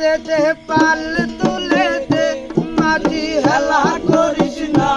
দে দে পাল তুলে দে মাটি হেলা করিস না।